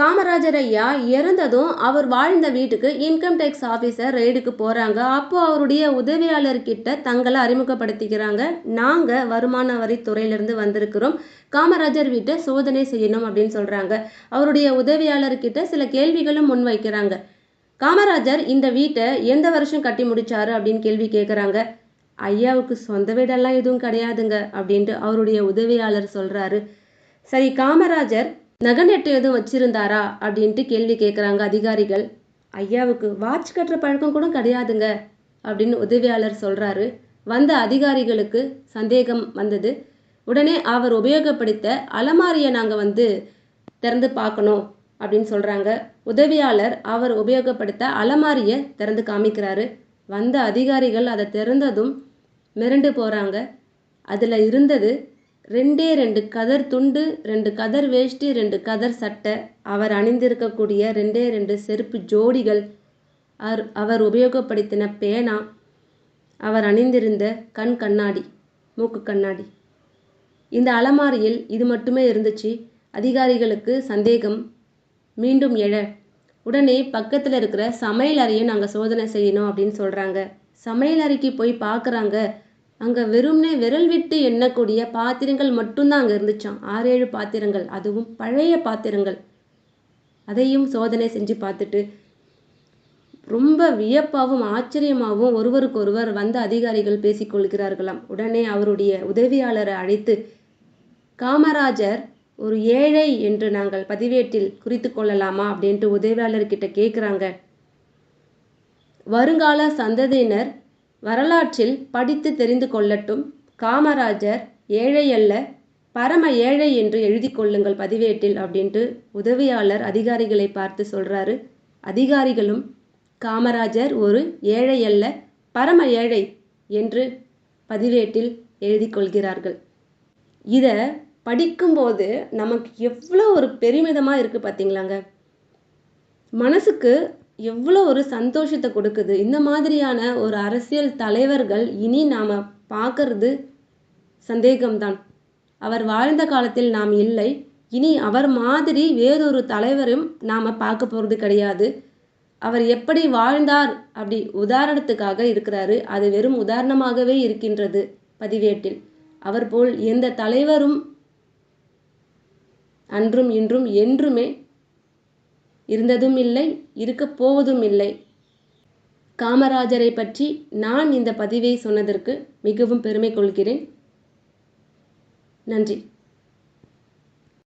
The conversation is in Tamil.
காமராஜர் ஐயா இறந்ததும் அவர் வாழ்ந்த வீட்டுக்கு இன்கம் டேக்ஸ் ஆஃபீஸர் ரெய்டுக்கு போகிறாங்க அப்போது அவருடைய உதவியாளர்கிட்ட தங்களை அறிமுகப்படுத்திக்கிறாங்க. நாங்கள் வருமான வரித்துறையிலேருந்து வந்திருக்கிறோம். காமராஜர் வீட்டை சோதனை செய்யணும் அப்படின்னு சொல்கிறாங்க அவருடைய உதவியாளர்கிட்ட சில கேள்விகளும் முன்வைக்கிறாங்க. காமராஜர் இந்த வீட்டை எந்த வருஷம் கட்டி முடிச்சாரு அப்படின்னு கேள்வி கேட்குறாங்க ஐயாவுக்கு சொந்த வீடெல்லாம் எதுவும் கிடையாதுங்க அப்படின்ட்டு அவருடைய உதவியாளர் சொல்கிறாரு சரி காமராஜர் நகநெட்டு எதுவும் வச்சிருந்தாரா? அப்படின்ட்டு கேள்வி கேட்குறாங்க அதிகாரிகள். ஐயாவுக்கு வாட்ச் கட்டுற பழக்கம் கூட கிடையாதுங்க அப்படின்னு உதவியாளர் சொல்கிறாரு வந்த அதிகாரிகளுக்கு சந்தேகம் வந்தது. உடனே அவர் உபயோகப்படுத்த அலமாரியை நாங்கள் வந்து திறந்து பார்க்கணும் அப்படின்னு சொல்கிறாங்க உதவியாளர் அவர் உபயோகப்படுத்த அலமாரியை திறந்து காமிக்கிறாரு. வந்த அதிகாரிகள் அதை திறந்ததும் மிரண்டு போகிறாங்க அதில் இருந்தது ரெண்டே ரெண்டு கதர் துண்டு ரெண்டு கதர் வேஷ்டி ரெண்டு கதர் சட்டை. அவர் அணிந்திருக்கக்கூடிய ரெண்டே ரெண்டு செருப்பு ஜோடிகள் அவர் அவர் உபயோகப்படுத்தின பேனா அவர் அணிந்திருந்த கண் கண்ணாடி மூக்கு கண்ணாடி. இந்த அலமாரியில் இது மட்டுமே இருந்துச்சு. அதிகாரிகளுக்கு சந்தேகம். மீண்டும் எழ. உடனே பக்கத்தில் இருக்கிற சமையல் அறையை நாங்கள் சோதனை செய்யணும் அப்படின்னு சொல்கிறாங்க சமையல் அறைக்கு போய் பார்க்குறாங்க அங்கே வெறும்னே விரல் விட்டு எண்ணக்கூடிய பாத்திரங்கள் மட்டும்தான் அங்கே ஆறு ஏழு பாத்திரங்கள் அதுவும் பழைய பாத்திரங்கள். அதையும் சோதனை செஞ்சு பார்த்துட்டு ரொம்ப வியப்பாகவும் ஆச்சரியமாகவும் ஒருவருக்கொருவர் வந்த அதிகாரிகள் பேசிக்கொள்கிறார்களாம் உடனே அவருடைய உதவியாளரை அழைத்து காமராஜர் ஒரு ஏழை என்று நாங்கள் பதிவேட்டில் குறித்து கொள்ளலாமா? அப்படின்ட்டு உதவியாளர்கிட்ட கேட்குறாங்க வருங்கால சந்ததியினர் வரலாற்றில் படித்து தெரிந்து கொள்ளட்டும். காமராஜர் ஏழை அல்ல பரம ஏழை என்று எழுதி கொள்ளுங்கள் பதிவேட்டில் அப்படின்ட்டு உதவியாளர் அதிகாரிகளை பார்த்து சொல்கிறாரு அதிகாரிகளும் காமராஜர் ஒரு ஏழை அல்ல பரம ஏழை என்று பதிவேட்டில் எழுதி கொள்கிறார்கள். இதை படிக்கும்போது நமக்கு எவ்வளோ ஒரு பெருமிதமாக இருக்குது பார்த்தீங்களாங்க மனசுக்கு எவ்வளோ ஒரு சந்தோஷத்தை கொடுக்குது. இந்த மாதிரியான ஒரு அரசியல் தலைவர்கள் இனி நாம் பார்க்கறது சந்தேகம்தான். அவர் வாழ்ந்த காலத்தில் நாம் இல்லை. இனி அவர் மாதிரி வேறொரு தலைவரும் நாம் பார்க்க போகிறது கிடையாது. அவர் எப்படி வாழ்ந்தார் அப்படி உதாரணத்துக்காக இருக்கிறாரு. அது வெறும் உதாரணமாகவே இருக்கின்றது பதிவேட்டில். அவர் போல் எந்த தலைவரும் அன்றும் இன்றும் என்றுமே இருந்ததும் இல்லை இருக்கப் போவதும் இல்லை. காமராஜரை பற்றி நான் இந்த பதிவை சொன்னதற்கு மிகவும் பெருமை கொள்கிறேன். நன்றி.